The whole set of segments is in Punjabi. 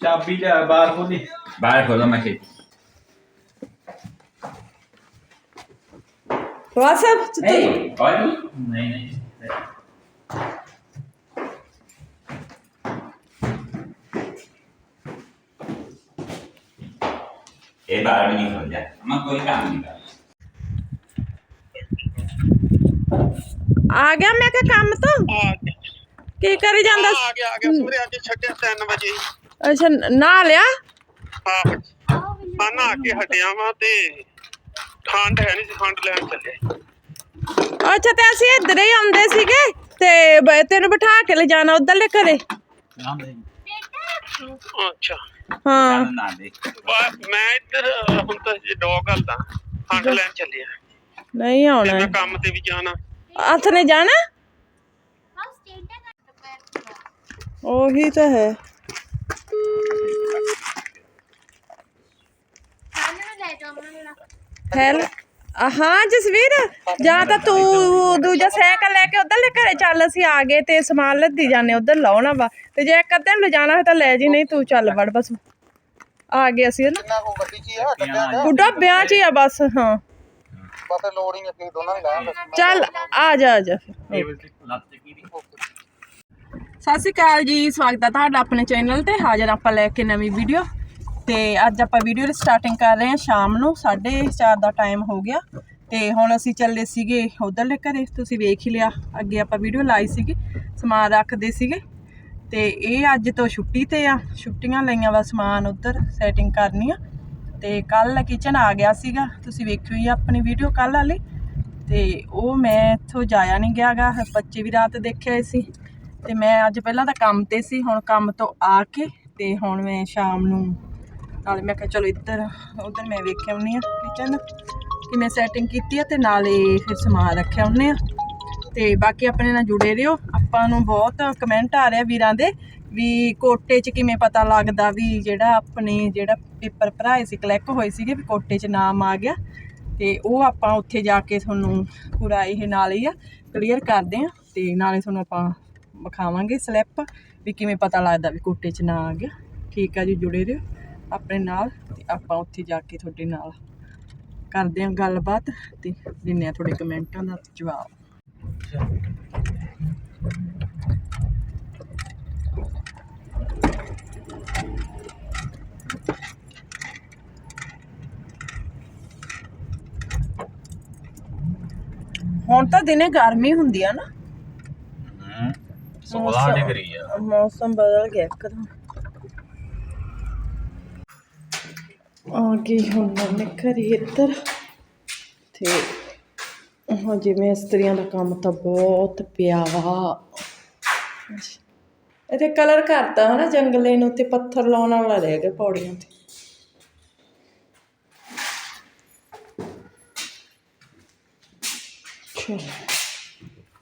ਚਾਬੀ ਲਿਆ ਬਾਹਰ ਖੋਲੀ। ਬਾਹਰ ਖੋਲੋ ਮੈਂ ਖੇਤੀ। WhatsApp ਚ Hey, ਤੂੰ call me. ਨਹੀਂ ਨਹੀਂ। ਇਹ ਬਾਹਰ ਵੀ ਨਹੀਂ ਖੋਲ ਜਾ ਮੈਂ ਕੋਈ ਕੰਮ ਨਹੀਂ ਕਰ ਆ ਗਿਆ ਮੈਂ ਕਿਹਾ ਕੰਮ ਤੋਂ? ਆ ਕੀ ਕਰੀ ਜਾਂਦਾ ਆ ਗਿਆ ਆ ਗਿਆ। ਸਵੇਰੇ ਅੱਜ ਛੱਡਿਆ 3 ਵਜੇ। ਅੱਛਾ ਨਾ ਲਿਆ? ਆ ਨਹਾ ਕੇ ਹਟਿਆ ਵਾਂ ਤੇ ਠੰਡ ਹੈ ਨਹੀਂ ਸੀ ਠੰਡ ਲੈਣ ਚੱਲਿਆ ਅੱਛਾ ਤੇ ਅਸੀਂ ਇੱਧਰ ਹੀ ਆਉਂਦੇ ਸੀਗੇ ਤੇ ਬ- ਤੈਨੂੰ ਬਿਠਾ ਕੇ ਲੈ ਜਾਣਾ ਉਧਰਲੇ ਘਰੇ। ਅੱਛਾ। ਹਾਂ। ਸਾਨੂੰ ਨਾ ਦੇ ਵਾ- ਮੈਂ ਇੱਧਰ ਅਹ, ਹੁਣ ਤਾਂ ਡੌਗ ਹਲਦਾ ਠੰਡ ਲੈਣ ਚੱਲਿਆ ਨਹੀਂ ਆਉਣਾ ਮੈਂ ਕੰਮ ਤੇ ਵੀ ਜਾਣਾ। ਹੱਥ ਨੇ ਜਾਣਾ? ਉਹੀ ਤਾਂ ਹੈ। ਹੈਲ ਹਾਂ ਜਸਵੀਰ ਜਾਂ ਤਾਂ ਤੂੰ ਦੂਜਾ ਸਾਈਕਲ ਲੈ ਕੇ ਉਧਰਲੇ ਘਰੇ ਚੱਲ ਅਸੀਂ ਆ ਗਏ ਤੇ ਸਮਾਨ ਲੱਦੀ ਜਾਣੇ ਉਧਰ ਲਾਉਣਾ ਵਾ। ਤੇ ਜੇ ਇੱਕ ਅੱਧੇ ਨੂੰ ਲਿਜਾਣਾ ਹੋਇਆ ਤਾਂ ਲੈ ਜੀ ਨਹੀਂ ਤੂੰ ਚੱਲ ਵੜ ਬਸ। ਆ ਗਏ ਅਸੀਂ ਨਾ ਕਿੰਨਾ ਕੋ ਗੱਡੀ ਚ ਆ ਡੱਬਿਆਂ ਬੁੱਢਾ ਵਿਆਹ ਚ ਹੀ ਆ ਬਸ ਹਾਂ। ਬਸ ਲੋੜ ਹੀ ਨਹੀਂ ਦੋਨਾਂ ਨੇ ਲਾਇਆ ਚੱਲ ਆ ਜਾ ਆ ਜਾ। ਫਿਰ ਲੱਤ ਕੀ ਦੀ? ਸਤਿ ਸ਼੍ਰੀ ਅਕਾਲ ਜੀ, ਸਵਾਗਤ ਹੈ ਤੁਹਾਡਾ ਆਪਣੇ ਚੈਨਲ ਤੇ। ਹਾਜ਼ਰ ਆਪਾਂ ਲੈ ਕੇ ਨਵੀਂ ਵੀਡੀਓ ਤੇ ਅੱਜ ਆਪਾਂ ਵੀਡੀਓ ਦੀ ਸਟਾਰਟਿੰਗ ਕਰ ਰਹੇ ਹਾਂ ਸ਼ਾਮ ਨੂੰ 4:30 ਦਾ ਟਾਈਮ ਹੋ ਗਿਆ। ਤੇ ਹੁਣ ਅਸੀਂ ਚੱਲੇ ਸੀਗੇ ਉਧਰਲੇ ਘਰੇ, ਤੁਸੀਂ ਵੇਖ ਹੀ ਲਿਆ, ਅੱਗੇ ਆਪਾਂ ਵੀਡੀਓ ਲਾਈ ਸੀਗੀ, ਸਮਾਨ ਰੱਖਦੇ ਸੀਗੇ। ਤੇ ਇਹ ਅੱਜ ਤੋਂ ਛੁੱਟੀ ਤੇ ਆ, ਛੁੱਟੀਆਂ ਲਈਆਂ ਵਾ ਸਮਾਨ ਉਧਰ ਸੈਟਿੰਗ ਕਰਨੀ ਆ। ਤੇ ਕੱਲ ਕਿਚਨ ਆ ਗਿਆ ਸੀਗਾ, ਤੁਸੀਂ ਵੇਖਿਓ ਹੀ ਆ ਆਪਣੀ ਵੀਡੀਓ ਕੱਲ ਵਾਲੀ। ਤੇ ਉਹ ਮੈਂ ਇੱਥੋਂ ਜਾਇਆ ਨਹੀਂ ਗਿਆਗਾ, ਬੱਚੇ ਵੀ ਰਾਤ ਦੇਖੇ ਸੀ। ਤੇ ਮੈਂ ਅੱਜ ਪਹਿਲਾਂ ਤਾਂ ਕੰਮ ਤੇ ਸੀ, ਹੁਣ ਕੰਮ ਤੋਂ ਆ ਕੇ ਤੇ ਹੁਣ ਮੈਂ ਸ਼ਾਮ ਨੂੰ ਨਾਲੇ ਮੈਂ ਕਿਹਾ ਚਲੋ ਇੱਧਰ, ਉਧਰ ਮੈਂ ਵੇਖਿਆ ਹੁੰਨੀ ਆ ਕਿਚਨ ਕਿ ਮੈਂ ਸੈਟਿੰਗ ਕੀਤੀ ਆ ਤੇ ਨਾਲੇ ਫਿਰ ਸਮਾਨ ਰੱਖਿਆ ਹੁੰਨੇ ਆ ਤੇ ਬਾਕੀ ਆਪਣੇ ਨਾਲ ਜੁੜੇ ਰਹੋ। ਆਪਾਂ ਨੂੰ ਬਹੁਤ ਕਮੈਂਟ ਆ ਰਿਹਾ ਵੀਰਾਂ ਦੇ ਵੀ ਕੋਟੇ 'ਚ ਕਿਵੇਂ ਪਤਾ ਲੱਗਦਾ ਵੀ ਜਿਹੜਾ ਆਪਣੇ ਜਿਹੜਾ ਪੇਪਰ ਭਰਾਏ ਸੀ ਕਲਿੱਕ ਹੋਏ ਸੀਗੇ ਵੀ ਕੋਟੇ 'ਚ ਨਾਮ ਆ ਗਿਆ ਤੇ ਉਹ ਆਪਾਂ ਉੱਥੇ ਜਾ ਕੇ ਤੁਹਾਨੂੰ ਪੂਰਾ ਇਹ ਨਾਲ ਹੀ ਆ ਕਲੀਅਰ ਕਰਦੇ ਆ ਤੇ ਨਾਲੇ ਤੁਹਾਨੂੰ ਆਪਾਂ ਵਿਖਾਵਾਂਗੇ ਸਲਿੱਪ ਵੀ ਕਿਵੇਂ ਪਤਾ ਲੱਗਦਾ ਵੀ ਕੋਟੇ 'ਚ ਨਾ ਆ ਗਿਆ। ਠੀਕ ਆ ਜੀ, ਜੁੜੇ ਰਹੋ ਆਪਣੇ ਨਾਲ ਤੇ ਆਪਾਂ ਉੱਥੇ ਜਾ ਕੇ ਤੁਹਾਡੇ ਨਾਲ ਕਰਦੇ ਹਾਂ ਗੱਲਬਾਤ ਤੇ ਦਿੰਨੇ ਆ ਤੁਹਾਡੇ ਕਮੈਂਟਾਂ ਦਾ ਜਵਾਬ। ਹੁਣ ਤਾਂ ਦਿਨੇ ਗਰਮੀ ਹੁੰਦੀ ਆ ਨਾ। 16 ਡਿਗਰੀ ਆ। ਮੌਸਮ ਬਦਲ ਗਿਆ ਇੱਕਦਮ ਆ ਗਈ ਹੁਣ ਮੈਂ ਘਰੇ ਇੱਧਰ। ਤੇ ਹਾਂ ਜਿਵੇਂ ਇਸਤਰੀਆਂ ਦਾ ਕੰਮ ਤਾਂ ਬਹੁਤ ਪਿਆ ਵਾ। ਇਹਦੇ ਕਲਰ ਕਰਤਾ ਹਨਾ ਜੰਗਲੇ ਨੂੰ ਤੇ ਪੱਥਰ ਲਾਉਣ ਵਾਲਾ ਰਹਿ ਗਿਆ ਪੌੜੀਆਂ ਤੇ। ਚਲੋ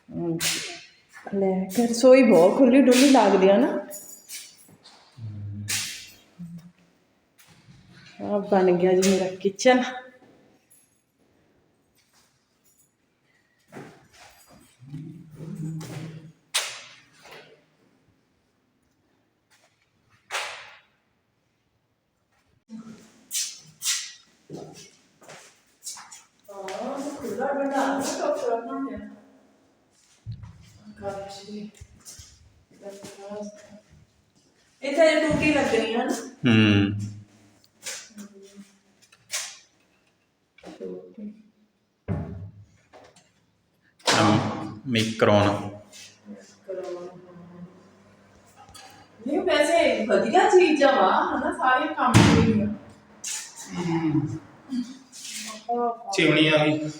ਹਾਂਜੀ। ਲੈ ਕੇ ਰਸੋਈ ਬਹੁਤ ਖੁੱਲੀ ਡੁੱਲੀ ਲੱਗਦੀ ਆ ਨਾ। ਆ ਬਣ ਗਿਆ ਜੀ ਮੇਰਾ ਕਿਚਨ ਇੱਥੇ ਟੂਟੀ ਲੱਗਣੀ ਹੈ ਨਾ। ਹੂੰ। ਮਿਕਰੋਨ। ਨਹੀਂ ਵੈਸੇ ਵਧੀਆ ਚੀਜ਼ਾਂ ਵਾ ਹਨਾ ਸਾਰੇ ਕੰਮ ਹੋਈਆਂ ਚਿਮਨੀਆਂ ਵੀ।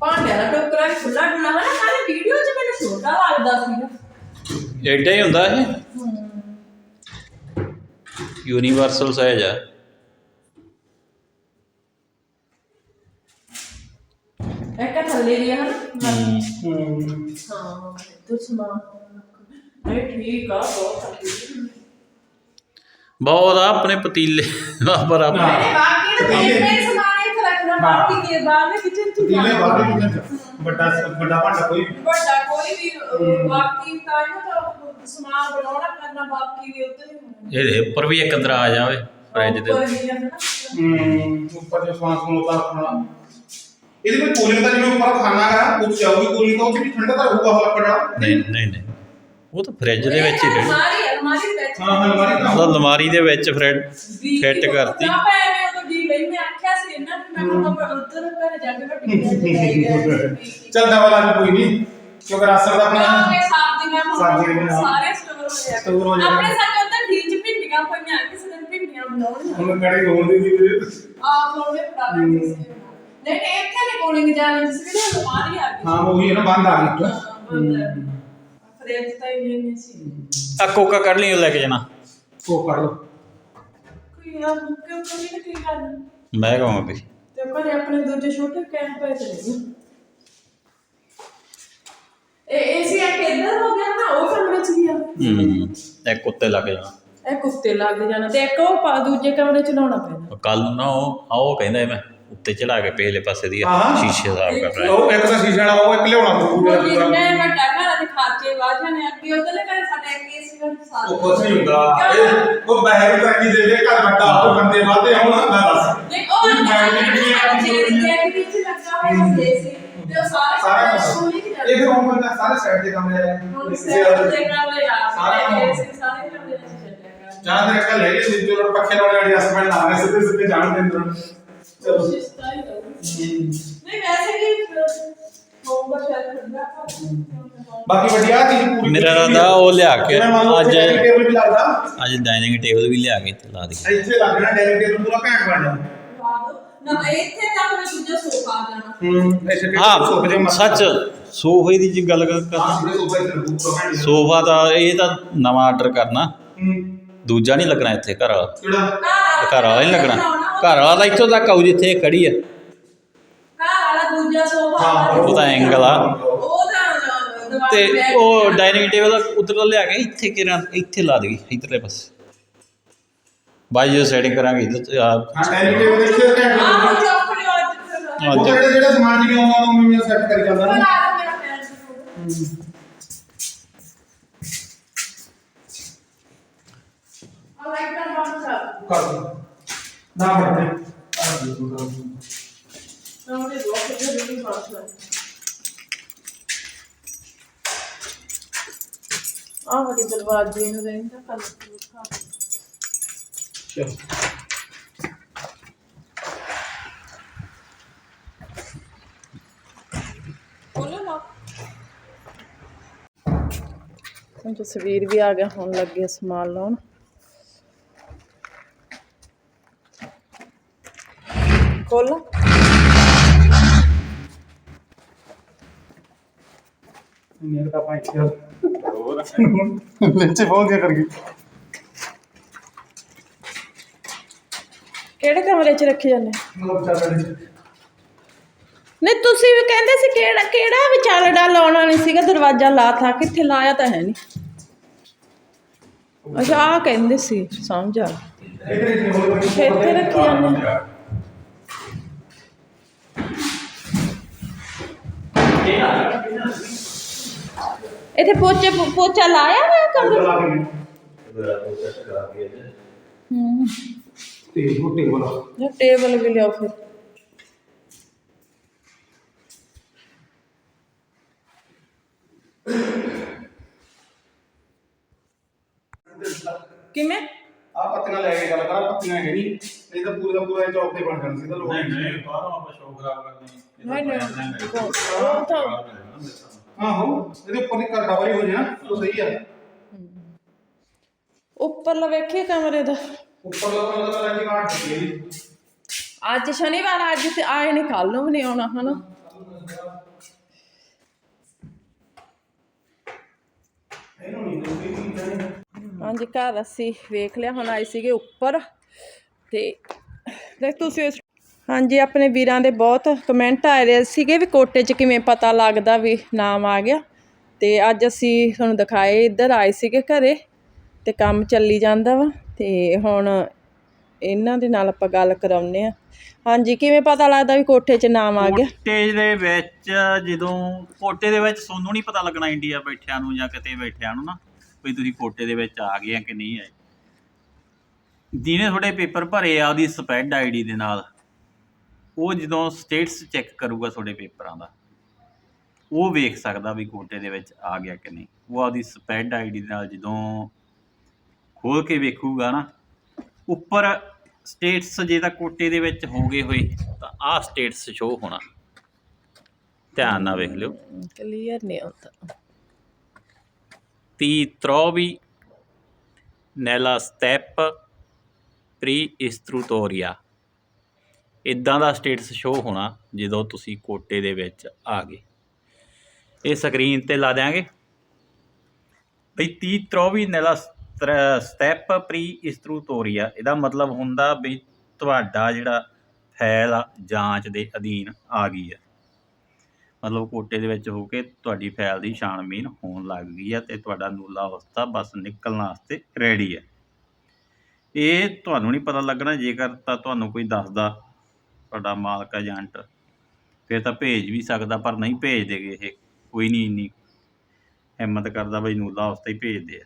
ਭਾਂਡਿਆਂ ਦਾ ਟੋਕਰਾ ਵੀ ਖੁੱਲਾ ਡੁੱਲਾ ਵਾ ਨਾ ਸਾਰੇ ਵੀਡੀਓ 'ਚ ਮੈਨੂੰ ਛੋਟਾ ਲੱਗਦਾ ਸੀਗਾ ਐਡਾ ਹੀ ਹੁੰਦਾ ਇਹ? ਯੂਨੀਵਰਸਲ ਸਾਈਜ਼ ਆ। ਇੱਕ ਥੱਲੇ ਵੀ ਆ ਹਨਾ? ਹਾਂ। ਤੂੰ ਸਮਾਨ ਨਹੀਂ ਠੀਕ ਆ ਬਹੁਤ ਠੀਕ ਬਹੁਤ ਆ ਆਪਣੇ ਪਤੀਲੇ। ਪਰ ਆਪਣੇ ਬਾਕੀ ਤਾਂ ਦੇਖ ਕੇ ਸਮਾਨ ਕੇ ਬਾਹਰ ਦੇ ਕਿਚਨ ਚ ਪਤੀਲੇ ਜਾਣਾ। ਬਾਹਰ ਦੇ ਕਿਚਨ ਚ ਵੱਡਾ ਵੱਡਾ ਭਾਂਡਾ ਕੋਈ ਵੀ। ਵੱਡਾ ਕੋਈ ਵੀ ਅਹ, ਬਾਕੀ ਤਾਂ ਇਹਨਾਂ ਦਾ ਸਮਾਨ ਬਣਾਉਣਾ ਕਰਨਾ ਬਾਕੀ ਵੀ ਉੱਧਰ ਹੀ ਹੋਣਾ। ਇਹਦੇ ਉੱਪਰ ਵੀ ਇੱਕ ਦਰਾਜ ਆਵੇ ਫ੍ਰਿਜ ਦੇ ਉੱਪਰ ਹੀ ਜਾਂਦਾ ਨਾ। ਹਮ, ਉੱਪਰ ਜੋ ਸਮਾਨ ਸਮੂਨ ਉਤਾਰ ਰੱਖਣਾ। ਇਹਦੇ ਵਿੱਚ ਕੂਲਿੰਗ ਦਾ ਜਿਵੇਂ ਉੱਪਰ ਖਾਣਾ ਗਾ ਉਹ ਜਾਊਗੀ ਕੂਲਿੰਗ ਤਾਂ ਉਹ 'ਚ ਵੀ ਠੰਡਾ ਤਾਂ ਰਹੂਗਾ ਹਵਾ ਕੱਢਣਾ। ਨਹੀਂ ਨਹੀਂ ਨਹੀਂ। ਉਹ ਤਾਂ ਫ੍ਰਿਜ ਦੇ ਵਿੱਚ ਹੀ ਰਹਿਣਾ ਅਲਮਾਰੀ ਅਲਮਾਰੀ ਵਿੱਚ। ਹਾਂ ਹਾਂ ਅਲਮਾਰੀ ਤਾਂ ਉਹ ਅਲਮਾਰੀ ਦੇ ਵਿੱਚ ਫ੍ਰਿਜ ਫਿੱਟ ਕਰਤੀ। ਚੱਲ ਦਵਾ ਲਾ ਕੋਈ ਨਹੀਂ ਕਿਉਂਕਿ ਰਾਸਰ ਦਾ ਆਪਣਾ ਸਾਰੇ ਸਟੋਰ ਹੋ ਹੋ ਜਾਏ। ਆਪਣੇ ਸਾਡੇ ਉੱਧਰ ਢੀਚ ਭਿੰਡੀਆਂ ਪਈਆਂ ਕਿਸੇ ਦਿਨ ਭਿੰਡੀਆਂ ਬਣਾਉਣੀਆਂ। ਹੁਣ ਕੜੀ ਹੋਣ ਦੀ ਵੀ ਆਪ ਲੋੜੇ ਫੜਾ ਦੇ ਨਹੀਂ ਨਹੀਂ ਇੱਥੇ ਨਹੀਂ ਕੋਲਿੰਗ ਜਾਣੀ ਜਿਸ ਵੀ ਅਲਮਾਰੀ ਆ ਗਈ ਹਾਂ ਉਹੀ ਹੈ ਨਾ ਬੰਦ ਆ ਗਈ। ਹਾਂ, ਬੰਦ ਹੈ। ਫ੍ਰਿਜ ਤਾਂ ਹੀ ਨਹੀਂ ਸੀ। ਆ ਕੋਕਾ ਕੱਢ ਲਈ ਉਹ ਲੈ ਕੇ ਜਾਣਾ। ਉਹ ਕਰ ਲਓ। ਕੋਈ ਆ ਕਿਉਂ ਕੋਈ ਕੀ ਕਰਨਾ ਮੈਂ ਕਹਾਂ ਵੀ। ਤੇ ਪਰ ਆਪਣੇ ਦੂਜੇ ਛੋਟੇ ਕੈਂਪ ਪੈ ਚਲੇ ਗਏ ਇਹ ਏਸੀ ਇੱਧਰ ਹੋ ਗਿਆ ਨਾ ਉਹ ਕਮਰੇ ਚ ਗਿਆ ਹੂੰ ਇੱਕ ਉੱਤੇ ਲੱਗ ਜਾਣਾ। ਇਹ ਕੁੱਤੇ ਲੱਗ ਜਾਣਾ ਤੇ ਇੱਕ ਉਹ ਪਾ- ਦੂਜੇ ਕਮਰੇ ਚ ਲਾਉਣਾ ਪੈਣਾ। ਕੱਲ ਨੂੰ ਉਹ ਆ ਉਹ ਕਹਿੰਦਾ ਮੈਂ ਉੱਤੇ ਚੜਾ ਕੇ ਪਹਿਲੇ ਪਾਸੇ ਦੀ। ਸ਼ੀਸ਼ੇ ਸਾਫ਼ ਕਰ ਰਿਹਾ ਉਹ ਇੱਕ ਤਾਂ ਸ਼ੀਸ਼ਾ ਵਾਲਾ ਉਹ ਇੱਕ ਲਿਆਉਣਾ ਪਊਗਾ। ਵੱਡਾ ਦੇ ਖਰਚੇ ਵਾਧ ਜਾਣੇ ਅੱਗੇ ਉਧਰਲੇ ਘਰ ਸਾਡਾ ਇੱਕ ਏਸੀ ਦਾ ਸਾਥ ਉਹ ਕੁਛ ਨਹੀਂ ਹੁੰਦਾ ਇਹ ਉਹ ਬਾਹਰ ਤਰੱਕੀ ਦੇ ਦੇ ਘਰ ਵੱਡਾ ਉਹ ਬੰਦੇ ਵਾਦੇ ਹੁਣ ਨਾ ਦੱਸ ਨਹੀਂ ਉਹ ਖਰਚੇ ਦੇ ਵਿੱਚ ਲੱਗਾ ਹੋਇਆ ਏਸੀ ਤੇ ਉਹ ਸਾਰੇ ਸਾਰਾ ਕਮਰੇ ਕੁਛ। ਸੋਹਣੇ ਇਹ ਫਿਰ ਹੁਣ ਬੰਦਾ ਸਾਰੇ ਸਾਈਡ ਦੇ ਕਮਰੇ ਆ ਹੁਣ ਕਿਸੇ ਸੈਟ other- ਦੇ ਕਮਰੇ ਆ ਸਾਰਾ ਸਾਰੇ ਕੰਮ। ਏਸੀ ਸਾਰੇ ਕਮਰੇ ਚ ਚੱਲਿਆ ਜਾਂ ਤਾਂ ਇੱਕ ਲੈ ਗਏ ਜਿੱਦੋਂ ਲੋੜ ਪੱਖੇ ਲਾਉਣੇ ਵਾਲੀ ਹਸਬੰਡ ਨਾ ਆਵੇ ਸਿੱਧੇ ਸਿੱਧੇ ਜਾਣ ਦੇ ਅੰਦਰ ਚਲੋ ਕੋਸ਼ਿਸ਼ ਤਾਂ ਹੀ ਕਰੂੰ ਨਹੀਂ ਵੈਸੇ ਵੀ ਹੋਊਗਾ ਸ਼ਾਇਦ ਠੰਡਾ ਘਰ ਬਾਕੀ ਵੱਡੀ ਆ ਚੀਜ਼ ਪੂਰੀ ਮੇਰਾ ਇਰਾਦਾ ਉਹ ਲਿਆ ਕੇ ਅੱਜ ਵੀ ਲੱਗਦਾ ਅੱਜ ਡਾਈਨਿੰਗ ਟੇਬਲ ਵੀ ਲਿਆ ਕੇ ਇੱਥੇ ਲਾ ਦੇ ਇੱਥੇ ਲੱਗਣਾ ਡਾਈਨਿੰਗ ਟੇਬਲ ਪੂਰਾ ਘੈਂਟ ਬਣ ਜਾਣਾ। ਨਾ ਇੱਥੇ ਤਾਂ ਮੈਂ ਦੂਜਾ ਸੋਫਾ ਆ ਜਾਣਾ। ਹੂੰ ਦੇ ਸੱਚ ਸੋਫੇ ਦੀ ਜੀ ਗੱਲ ਕਰਨਾ ਸੋਫੇ ਤਾਂ ਇਹ ਤਾਂ ਨਵਾਂ ਆਰਡਰ ਕਰਨਾ। ਦੂਜਾ ਨਹੀਂ ਲੱਗਣਾ ਇੱਥੇ ਘਰ ਵਾਲਾ। ਕਿਹੜਾ? ਘਰ ਵਾਲਾ ਨਹੀਂ ਲੱਗਣਾ। ਘਰ ਵਾਲਾ ਤਾਂ ਇੱਥੋਂ ਤੱਕ ਆਊ ਜਿੱਥੇ ਖੜੀ ਆ। ਘਰ ਵਾਲਾ ਦੂਜਾ ਸੋਫਾ ਹਾਂ ਉਹ ਤਾਂ angle ਆ। ਤਾਂ ਉਹ ਡਾਈਨਿੰਗ ਟੇਬਲ ਉਧਰ ਲਿਆ ਕੇ ਇੱਥੇ ਕਿਰਾਂ ਇੱਥੇ ਲਾ ਦੇਗੀ ਇਧਰਲੇ ਪਾਸੇ। ਬਾਈ ਜੋ ਸੈਟਿੰਗ ਕਰਾਂਗੇ ਇੱਧਰ ਆ ਹਾਂ ਡਾਈਨਿੰਗ ਟੇਬਲ ਇੱਥੇ ਹਾਂ, ਉਹ ਜਿਹੜੇ ਜਿਹੜੇ ਸਮਾਨ ਜਿਵੇਂ ਆਉਂਦਾ ਉਹ ਮੈਂ ਸੈੱਟ ਕਰੀ ਜਾਂਦਾ ਨਾ। ਬਣਾ ਮੇਰਾ ਪੈਰ ਆ। ਕਰ ਕਰ ਦੋ ਨਾ ਪੜਦੇ ਉਹਦੇ ਦੇ ਵੀ ਬਾਤ ਆਹ ਵਾਲੀ ਦਰਵਾਜ਼ੇ ਨੂੰ ਰਹਿੰਦਾ ਚਲੋ। ਹੁਣ ਤਸਵੀਰ ਵੀ ਆ ਗਿਆ ਹੁਣ ਲੱਗੇ ਸਮਾਨ ਲਾਉਣ। ਖੋਲ। ਮੇਰੇ ਤਾਂ ਪਾਈ ਚਲ ਹੋਰ ਨੀਚੇ ਪਹੁੰਚ ਗਿਆ ਕਰ ਗਈ। ਕਿਹੜੇ ਕਮਰੇ 'ਚ ਰੱਖੇ ਜਾਂਦੇ? ਮਤਲਬ ਨਹੀਂ ਤੁਸੀਂ ਵੀ ਕਹਿੰਦੇ ਸੀ ਕਿਹੜਾ ਕਿਹੜਾ ਵਿਚਾਲੜਾ ਲਾਉਣਾ ਨਹੀਂ ਸੀਗਾ ਦਰਵਾਜ਼ਾ ਲਾਤਾ ਕਿੱਥੇ ਲਾਇਆ ਤਾਂ ਹੈ ਨਹੀਂ ਅੱਛਾ ਆ ਕਹਿੰਦੇ ਸੀ ਸਮਝ ਆ ਇੱਥੇ ਰੱਖੀ ਜਾਂਦੇ? ਇੱਥੇ ਪੋਚੇ ਪੋਚਾ ਲਾਇਆ ਹੋਇਆ ਕਮਰੇ ਲਾ ਕੇ ਹੂੰ ਤੇ ਉਹ ਟੇਬਲ ਜਾਂ ਟੇਬਲ ਵੀ ਲਿਆਓ ਫਿਰ ਕਿਵੇਂ ਆ ਪੱਤੀਆਂ ਲੈ ਕੇ ਗੱਲ ਕਰਾਂ ਪੱਤੀਆਂ ਹੈ ਨਹੀਂ ਨਹੀਂ ਤਾਂ ਪੂਰਾ ਦਾ ਪੂਰਾ ਇਹ ਚੌਕ ਤੇ ਬਣ ਜਾਣਾ ਸੀ ਤਾਂ ਲੋਕ ਨਹੀਂ ਬਾਹਰੋਂ ਆਪਾਂ ਸ਼ੋਅ ਖਰਾਬ ਕਰਨੀ ਨਹੀਂ ਨਹੀਂ ਉਹ ਤਾਂ ਆਹੋ ਇਹਦੇ ਉੱਪਰ ਦੀ ਘਰ ਡਬਲ ਹੀ ਹੋ ਜਾਣਾ ਉਹ ਸਹੀ ਆ। ਉੱਪਰਲਾ ਵੇਖੀਏ ਕਮਰੇ ਦਾ। ਉੱਪਰ ਦਾ ਤਾਂ ਮਤਲਬ ਹੈ ਕਿ ਕਾਟ ਦਿੱਤੀ ਅੱਜ ਸ਼ਨੀਵਾਰ ਅੱਜ ਤੇ ਆਏ ਨੇ ਕੱਲ ਨੂੰ ਵੀ ਨਹੀਂ ਆਉਣਾ ਹਨਾ। ਇਹਨੂੰ ਨਹੀਂ ਕੋਈ ਵੀ ਨਹੀਂ ਹਾਂਜੀ ਘਰ ਅਸੀਂ ਵੇਖ ਲਿਆ ਹੁਣ ਆਏ ਸੀਗੇ ਉੱਪਰ। ਤੇ ਤੁਸੀਂ ਇਸ- ਹਾਂਜੀ, ਆਪਣੇ ਵੀਰਾਂ ਦੇ ਬਹੁਤ ਕਮੈਂਟ ਆਏ ਰਹੇ ਸੀਗੇ ਵੀ ਕੋਟੇ 'ਚ ਕਿਵੇਂ ਪਤਾ ਲੱਗਦਾ ਵੀ ਨਾਮ ਆ ਗਿਆ। ਤੇ ਅੱਜ ਅਸੀਂ ਤੁਹਾਨੂੰ ਦਿਖਾਏ, ਇੱਧਰ ਆਏ ਸੀਗੇ ਘਰੇ ਤੇ ਕੰਮ ਚੱਲੀ ਜਾਂਦਾ ਵਾ। ਤੇ ਹੁਣ ਇਹਨਾਂ ਦੇ ਨਾਲ ਆਪਾਂ ਗੱਲ ਕਰਾਉਂਦੇ ਆ ਹਾਂਜੀ, ਕਿਵੇਂ ਪਤਾ ਲੱਗਦਾ ਵੀ ਕੋਠੇ 'ਚ ਨਾਮ ਆ ਗਿਆ? ਕੋਟੇ ਦੇ ਵਿੱਚ ਜਦੋਂ, ਕੋਟੇ ਦੇ ਵਿੱਚ ਸੋਨੂੰ ਨਹੀਂ ਪਤਾ ਲੱਗਣਾ ਇੰਡੀਆ ਬੈਠਿਆਂ ਨੂੰ ਜਾਂ ਕਿਤੇ ਬੈਠਿਆਂ ਨੂੰ ਨਾ, ਵੀ ਤੁਸੀਂ ਕੋਟੇ ਦੇ ਵਿੱਚ ਆ ਗਏ ਆ ਕਿ ਨਹੀਂ ਆਏ। ਜਿਹਨੇ ਤੁਹਾਡੇ ਪੇਪਰ ਭਰੇ ਆ ਉਹਦੀ ਸਪੈਡ ਆਈਡੀ ਦੇ ਨਾਲ। ਉਹ ਜਦੋਂ ਸਟੇਟਸ ਚੈੱਕ ਕਰੂਗਾ ਤੁਹਾਡੇ ਪੇਪਰਾਂ ਦਾ ਉਹ ਵੇਖ ਸਕਦਾ ਵੀ ਕੋਟੇ ਦੇ ਵਿੱਚ ਆ ਗਿਆ ਕਿ ਨਹੀਂ। ਉਹ ਆਪਦੀ ਸਪੈਡ ਆਈਡੀ ਨਾਲ ਜਦੋਂ ਖੋਲ ਕੇ ਵੇਖੂਗਾ ਨਾ ਉੱਪਰ ਸਟੇਟਸ ਜੇ ਤਾਂ ਕੋਟੇ ਦੇ ਵਿੱਚ ਹੋ ਗਏ ਹੋਏ ਤਾਂ ਆਹ ਸਟੇਟਸ ਸ਼ੋ ਹੋਣਾ। ਧਿਆਨ ਨਾਲ ਵੇਖ ਲਿਓ। ਕਲੀਅਰ ਨਹੀਂ ਆਉਂਦਾ ti trovi nella step pre-istruttoria ਇਦਾਂ ਦਾ ਸਟੇਟਸ ਸ਼ੋਅ ਹੋਣਾ ਜਦੋਂ ਤੁਸੀਂ ਕੋਟੇ ਦੇ ਵਿੱਚ ਆ ਗਏ। ਇਹ ਸਕਰੀਨ ਤੇ ਲਾ ਦਿਆਂਗੇ। ਬਈ ti trovi nella stra- step pre-istruttoria ਇਹਦਾ ਮਤਲਬ ਹੁੰਦਾ ਵੀ ਤੁਹਾਡਾ ਜਿਹੜਾ ਫਾਈਲ ਆ, ਜਾਂਚ ਦੇ ਅਧੀਨ ਆ ਗਈ ਹੈ ਮਤਲਬ ਕੋਟੇ ਦੇ ਵਿੱਚ ਹੋ ਕੇ ਤੁਹਾਡੀ ਫਾਈਲ ਦੀ ਛਾਣਬੀਨ ਹੋਣ ਲੱਗ ਗਈ ਹੈ ਤੇ ਤੁਹਾਡਾ ਨੂਲਾ ਅਵਸਥਾ ਬਸ ਨਿਕਲਣ ਵਾਸਤੇ ਰੈਡੀ ਹੈ ਇਹ ਤੁਹਾਨੂੰ ਨਹੀਂ ਪਤਾ ਲੱਗਣਾ, ਜੇਕਰ ਤਾਂ ਤੁਹਾਨੂੰ ਕੋਈ ਦੱਸਦਾ ਤੁਹਾਡਾ ਮਾਲਕ ਏਜੰਟ। ਫਿਰ ਤਾਂ ਭੇਜ ਵੀ ਸਕਦਾ ਪਰ ਨਹੀਂ ਭੇਜ ਦੇਗੇ ਇਹ। ਕੋਈ ਨਹੀਂ ਇੰਨੀ ਹਿੰਮਤ ਕਰਦਾ ਬਈ ਨੂਲਾ ਅਵਸਥਾ ਹੀ ਭੇਜਦੇ ਆ।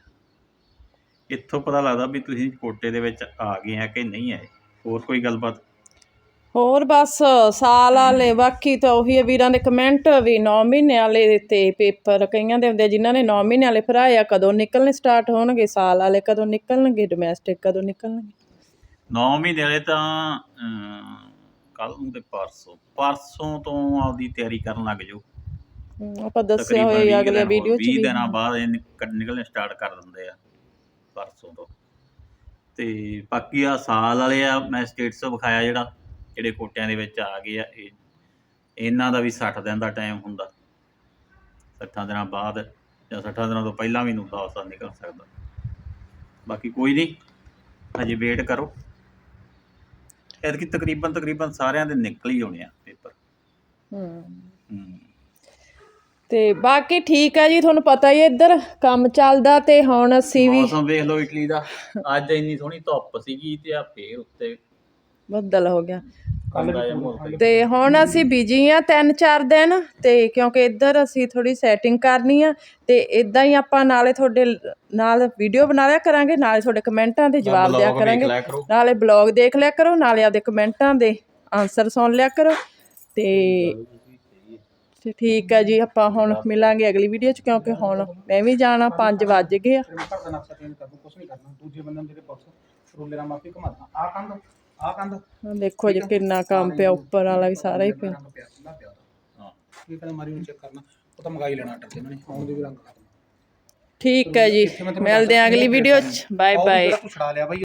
ਇੱਥੋਂ ਪਤਾ ਲੱਗਦਾ ਵੀ ਤੁਸੀਂ ਕੋਟੇ ਦੇ ਵਿੱਚ ਆ ਗਏ ਆ ਕਿ ਨਹੀਂ ਆਏ। ਹੋਰ ਕੋਈ ਗੱਲਬਾਤ? ਹੋਰ ਬਸ ਸਾਲ ਵਾਲੇ ਬਾਕੀ ਤਾਂ ਉਹੀ ਆ ਵੀਰਾਂ ਦੇ ਕਮੈਂਟ ਵੀ 9 ਮਹੀਨੇ ਵਾਲੇ ਤੇ ਪੇਪਰ ਕਈਆਂ ਦੇ ਹੁੰਦੇ ਆ ਜਿਨ੍ਹਾਂ ਨੇ 9 ਮਹੀਨੇ ਵਾਲੇ ਭਰਾਏ ਆ ਕਦੋਂ ਨਿਕਲਣੇ ਸਟਾਰਟ ਹੋਣਗੇ ਸਾਲ ਵਾਲੇ ਕਦੋਂ ਨਿਕਲਣਗੇ ਡੋਮੈਸਟਿਕ ਕਦੋਂ ਨਿਕਲਣਗੇ? 9 ਮਹੀਨੇ ਵਾਲੇ ਤਾਂ ਕੱਲ ਨੂੰ ਤੇ ਪਰਸੋਂ। ਪਰਸੋਂ ਤੋਂ ਆਪਦੀ ਤਿਆਰੀ ਕਰਨ ਲੱਗ ਜਾਓ। ਆਪਾਂ ਦੱਸਿਆ ਹੋਇਆ ਅਗਲੇ ਵੀਡੀਓ 'ਚ 20 ਵੀ। ਦਿਨਾਂ ਬਾਅਦ ਇਹ ਨਿਕ- ਨਿਕਲਣੇ ਸਟਾਰਟ ਕਰ ਦਿੰਦੇ ਆ ਪਰਸੋਂ ਤੋਂ। ਤੇ ਬਾਕੀ ਆ ਸਾਲ ਵਾਲੇ ਆ ਮੈਂ ਸਟੇਟਸ ਵਿਖਾਇਆ ਜਿਹੜਾ ਜਿਹੜੇ ਕੋਟਿਆਂ ਦੇ ਵਿੱਚ ਆ ਗਏ ਆ ਇਹ ਇਹਨਾਂ ਦਾ ਵੀ 60 ਦਿਨ ਦਾ ਟਾਈਮ ਹੁੰਦਾ। 60 ਦਿਨਾਂ ਬਾਅਦ ਜਾਂ 60 ਦਿਨਾਂ ਤੋਂ ਪਹਿਲਾਂ ਵੀ ਨੂਲਾ ਅਵਸਥਾ ਨਿਕਲ ਸਕਦਾ। ਬਾਕੀ ਕੋਈ ਨਹੀਂ ਹਜੇ ਵੇਟ ਕਰੋ। ਐਤਕੀ ਤਕਰੀਬਨ ਤਕਰੀਬਨ ਸਾਰਿਆਂ ਦੇ ਨਿਕਲ ਹੀ ਆਉਣੇ ਆ ਪੇਪਰ। ਹੂੰ। ਤੇ ਬਾਕੀ ਠੀਕ ਆ ਜੀ ਤੁਹਾਨੂੰ ਪਤਾ ਹੀ ਹੈ ਇੱਧਰ ਕੰਮ ਚੱਲਦਾ ਤੇ ਹੁਣ ਅਸੀਂ ਵੀ ਮੌਸਮ ਵੇਖ ਲਓ ਇਟਲੀ ਦਾ। ਅੱਜ ਇੰਨੀ ਸੋਹਣੀ ਧੁੱਪ ਸੀਗੀ ਤੇ ਆ ਫੇਰ ਉੱਤੇ ਬੱਦਲ ਹੋ ਗਿਆ। ਤੇ ਹੁਣ ਅਸੀਂ ਬਿਜ਼ੀ ਆ ਤਿੰਨ ਚਾਰ ਦਿਨ ਤੇ ਕਿਉਂਕਿ ਇੱਧਰ ਅਸੀਂ ਥੋੜੀ ਸੈਟਿੰਗ ਕਰਨੀ ਆ ਤੇ ਇਦਾਂ ਹੀ ਆਪਾਂ ਨਾਲੇ ਤੁਹਾਡੇ ਨਾਲ ਵੀਡੀਓ ਬਣਾ ਲਿਆ ਕਰਾਂਗੇ ਨਾਲੇ ਤੁਹਾਡੇ ਕਮੈਂਟਾਂ ਦੇ ਜਵਾਬ ਦਿਆ ਕਰਾਂਗੇ। ਨਾਲੇ ਬਲੌਗ ਦੇਖ ਲਿਆ ਕਰੋ ਨਾਲੇ ਆਪਦੇ ਕਮੈਂਟਾਂ ਦੇ ਆਨਸਰ ਸੁਣ ਲਿਆ ਕਰੋ ਤੇ ਠੀਕ ਆ ਜੀ ਆਪਾਂ ਹੁਣ ਮਿਲਾਂਗੇ ਅਗਲੀ ਵੀਡੀਓ 'ਚ ਕਿਉਂਕਿ ਹੁਣ ਮੈਂ ਵੀ ਜਾਣਾ 5 ਵੱਜ ਗਏ ਆ। ਦੂਜੇ ਬੰਦੇ ਨੂੰ ਜਿਹੜੇ ਪੁੱਛ ਰੋਲੇ ਨਾਲ ਮਾਪੀ ਘੁਮਾਦਾ ਆ ਕੰਧ। ਆ ਕੰਧ? ਹੁਣ ਦੇਖੋ ਜੀ ਕਿੰਨਾ ਕੰਮ ਪਿਆ ਉੱਪਰ ਵਾਲਾ ਵੀ ਸਾਰਾ ਹੀ ਪਿਆ। ਰੰਗ ਪਿਆ ਨਾ ਪਿਆ ਹਾਂ ਕੀ ਕਹਿੰਦਾ ਮਾਰੀ ਨੂੰ ਚੈੱਕ ਕਰਨਾ ਉਹ ਤਾਂ ਮੰਗਾਈ ਲੈਣਾ ਆਰਡਰ ਤੇ ਇਹਨਾਂ ਨੇ ਆਉਣ ਦੇ ਵੀ ਰੰਗ ਕਰਨਾ ਠੀਕ ਹੈ ਜੀ ਮਿਲਦੇ ਆ ਅਗਲੀ ਵੀਡੀਓ 'ਚ। ਬਾਏ ਬਾਏ ਜਿਹੜਾ ਤੂੰ ਛੜਾ ਲਿਆ ਬਾਈ